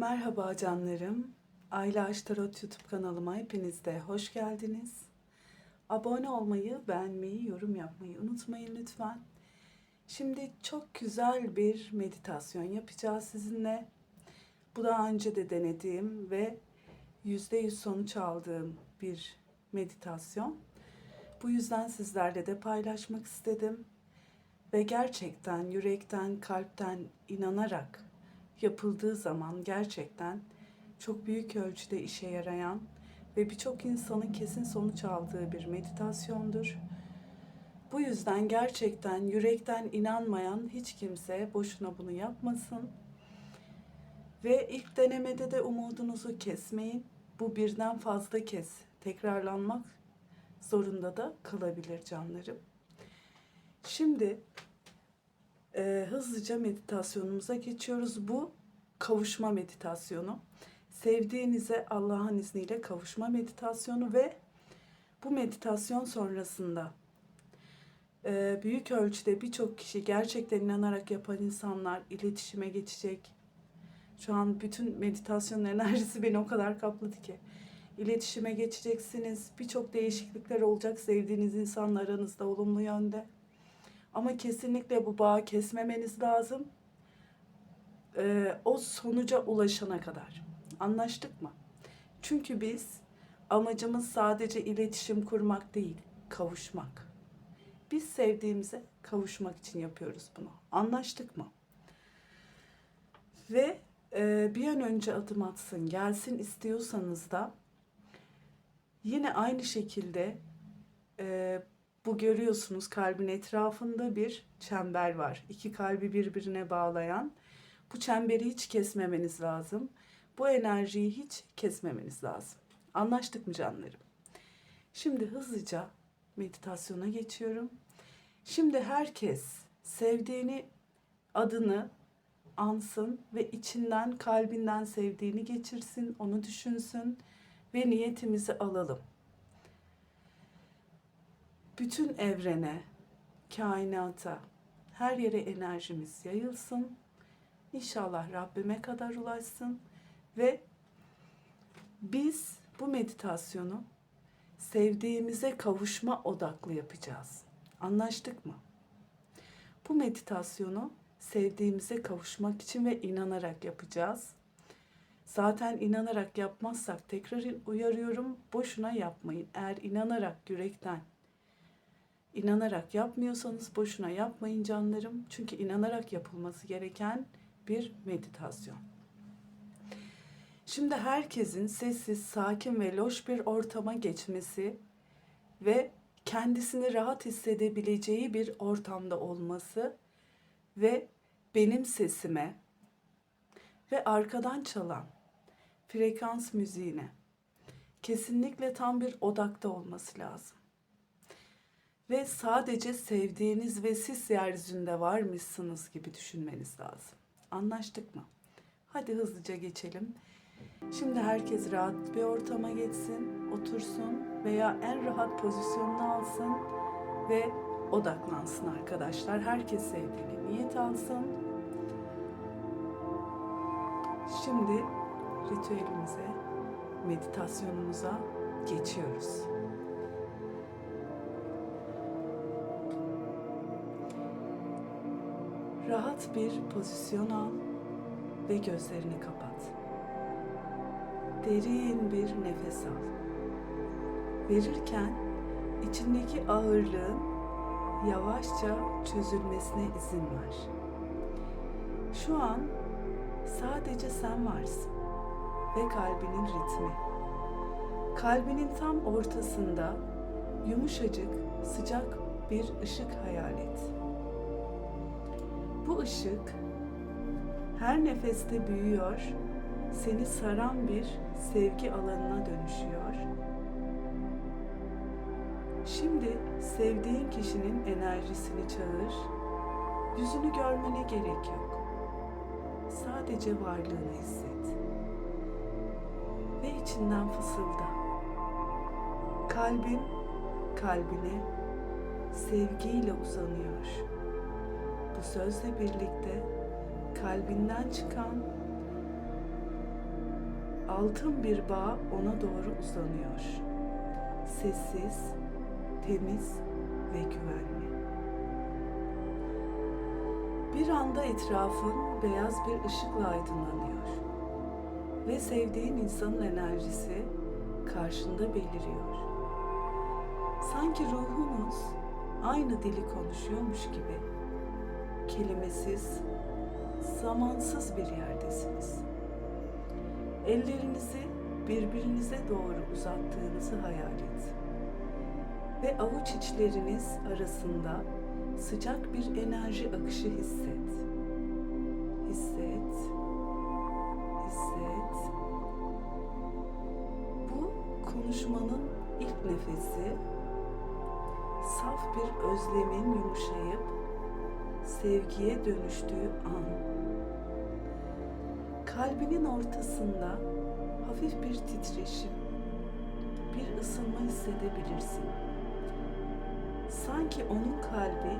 Merhaba canlarım. Ayla Aş Tarot YouTube kanalıma hepiniz de hoş geldiniz. Abone olmayı, beğenmeyi, yorum yapmayı unutmayın lütfen. Şimdi çok güzel bir meditasyon yapacağız sizinle. Bu daha önce de denediğim ve %100 sonuç aldığım bir meditasyon. Bu yüzden sizlerle de paylaşmak istedim. Ve gerçekten yürekten, kalpten inanarak yapıldığı zaman gerçekten çok büyük ölçüde işe yarayan ve birçok insanın kesin sonuç aldığı bir meditasyondur. Bu yüzden gerçekten yürekten inanmayan hiç kimse boşuna bunu yapmasın. Ve ilk denemede de umudunuzu kesmeyin. Bu birden fazla kez tekrarlanmak zorunda da kalabilir canlarım. Şimdi e, hızlıca meditasyonumuza geçiyoruz. Bu kavuşma meditasyonu. Sevdiğinize Allah'ın izniyle kavuşma meditasyonu ve bu meditasyon sonrasında e, büyük ölçüde birçok kişi gerçekten inanarak yapan insanlar iletişime geçecek. Şu an bütün meditasyon enerjisi beni o kadar kapladı ki. İletişime geçeceksiniz. Birçok değişiklikler olacak sevdiğiniz insanla aranızda olumlu yönde. Ama kesinlikle bu bağı kesmemeniz lazım. Ee, o sonuca ulaşana kadar. Anlaştık mı? Çünkü biz amacımız sadece iletişim kurmak değil, kavuşmak. Biz sevdiğimize kavuşmak için yapıyoruz bunu. Anlaştık mı? Ve e, bir an önce adım atsın, gelsin istiyorsanız da yine aynı şekilde e, bu görüyorsunuz kalbin etrafında bir çember var. İki kalbi birbirine bağlayan. Bu çemberi hiç kesmemeniz lazım. Bu enerjiyi hiç kesmemeniz lazım. Anlaştık mı canlarım? Şimdi hızlıca meditasyona geçiyorum. Şimdi herkes sevdiğini adını ansın ve içinden kalbinden sevdiğini geçirsin, onu düşünsün ve niyetimizi alalım bütün evrene, kainata, her yere enerjimiz yayılsın. İnşallah Rabbime kadar ulaşsın ve biz bu meditasyonu sevdiğimize kavuşma odaklı yapacağız. Anlaştık mı? Bu meditasyonu sevdiğimize kavuşmak için ve inanarak yapacağız. Zaten inanarak yapmazsak tekrar uyarıyorum boşuna yapmayın. Eğer inanarak yürekten İnanarak yapmıyorsanız boşuna yapmayın canlarım. Çünkü inanarak yapılması gereken bir meditasyon. Şimdi herkesin sessiz, sakin ve loş bir ortama geçmesi ve kendisini rahat hissedebileceği bir ortamda olması ve benim sesime ve arkadan çalan frekans müziğine kesinlikle tam bir odakta olması lazım ve sadece sevdiğiniz ve siz yeryüzünde varmışsınız gibi düşünmeniz lazım. Anlaştık mı? Hadi hızlıca geçelim. Şimdi herkes rahat bir ortama geçsin, otursun veya en rahat pozisyonunu alsın ve odaklansın arkadaşlar. Herkes sevdiğini niyet alsın. Şimdi ritüelimize, meditasyonumuza geçiyoruz. Rahat bir pozisyon al ve gözlerini kapat. Derin bir nefes al. Verirken içindeki ağırlığın yavaşça çözülmesine izin ver. Şu an sadece sen varsın ve kalbinin ritmi. Kalbinin tam ortasında yumuşacık, sıcak bir ışık hayal et. Bu ışık her nefeste büyüyor, seni saran bir sevgi alanına dönüşüyor. Şimdi sevdiğin kişinin enerjisini çağır. Yüzünü görmene gerek yok. Sadece varlığını hisset. Ve içinden fısılda. Kalbin kalbine sevgiyle uzanıyor bu sözle birlikte kalbinden çıkan altın bir bağ ona doğru uzanıyor. Sessiz, temiz ve güvenli. Bir anda etrafın beyaz bir ışıkla aydınlanıyor ve sevdiğin insanın enerjisi karşında beliriyor. Sanki ruhunuz aynı dili konuşuyormuş gibi kelimesiz, zamansız bir yerdesiniz. Ellerinizi birbirinize doğru uzattığınızı hayal et. Ve avuç içleriniz arasında sıcak bir enerji akışı hisset. Hisset. Hisset. Bu konuşmanın ilk nefesi saf bir özlemin yumuşayıp sevgiye dönüştüğü an. Kalbinin ortasında hafif bir titreşim, bir ısınma hissedebilirsin. Sanki onun kalbi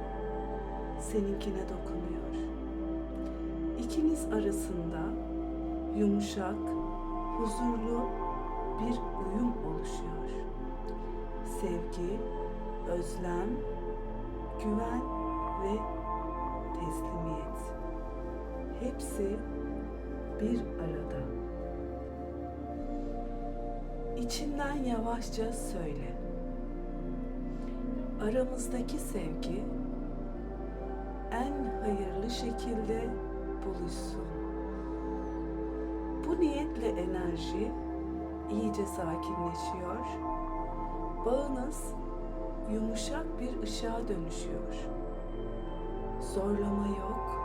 seninkine dokunuyor. İkiniz arasında yumuşak, huzurlu bir uyum oluşuyor. Sevgi, özlem, güven ve teslimiyet. Hepsi bir arada. İçinden yavaşça söyle. Aramızdaki sevgi en hayırlı şekilde buluşsun. Bu niyetle enerji iyice sakinleşiyor. Bağınız yumuşak bir ışığa dönüşüyor. Zorlama yok,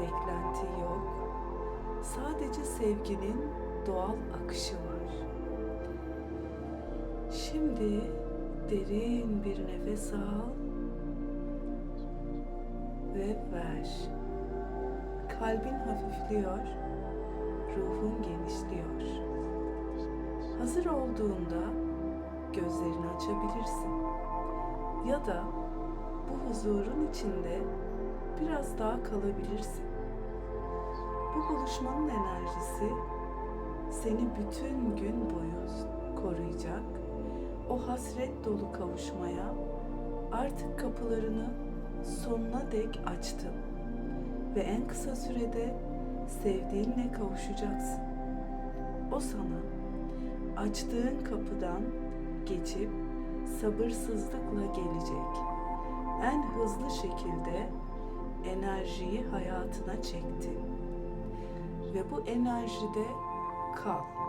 beklenti yok. Sadece sevginin doğal akışı var. Şimdi derin bir nefes al ve ver. Kalbin hafifliyor, ruhun genişliyor. Hazır olduğunda gözlerini açabilirsin. Ya da bu huzurun içinde biraz daha kalabilirsin. Bu buluşmanın enerjisi seni bütün gün boyu koruyacak. O hasret dolu kavuşmaya artık kapılarını sonuna dek açtım ve en kısa sürede sevdiğinle kavuşacaksın. O sana açtığın kapıdan geçip sabırsızlıkla gelecek. En hızlı şekilde enerjiyi hayatına çekti. Ve bu enerjide kal.